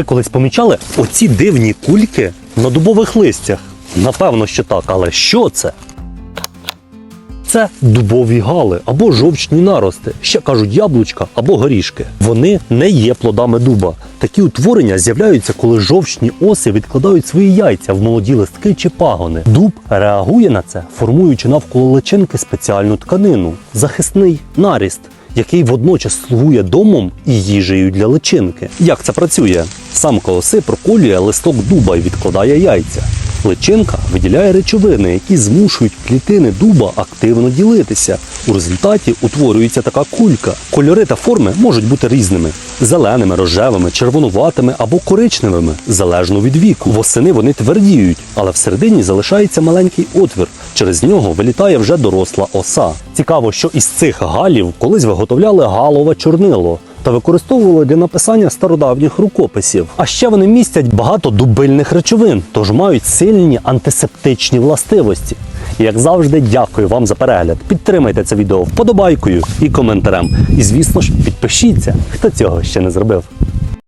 Ви колись помічали оці дивні кульки на дубових листях? Напевно, що так, але що це? Це дубові гали або жовчні нарости, ще кажуть яблучка або горішки. Вони не є плодами дуба. Такі утворення з'являються, коли жовчні оси відкладають свої яйця в молоді листки чи пагони. Дуб реагує на це, формуючи навколо личинки спеціальну тканину захисний наріст. Який водночас слугує домом і їжею для личинки. Як це працює? Самка оси проколює листок дуба і відкладає яйця. Личинка виділяє речовини, які змушують клітини дуба активно ділитися. У результаті утворюється така кулька. Кольори та форми можуть бути різними: зеленими, рожевими, червонуватими або коричневими, залежно від віку. Восени вони твердіють, але всередині залишається маленький отвір. Через нього вилітає вже доросла оса. Цікаво, що із цих галів колись виготовляли галове чорнило та використовували для написання стародавніх рукописів. А ще вони містять багато дубильних речовин, тож мають сильні антисептичні властивості. І, Як завжди, дякую вам за перегляд. Підтримайте це відео вподобайкою і коментарем. І звісно ж, підпишіться, хто цього ще не зробив.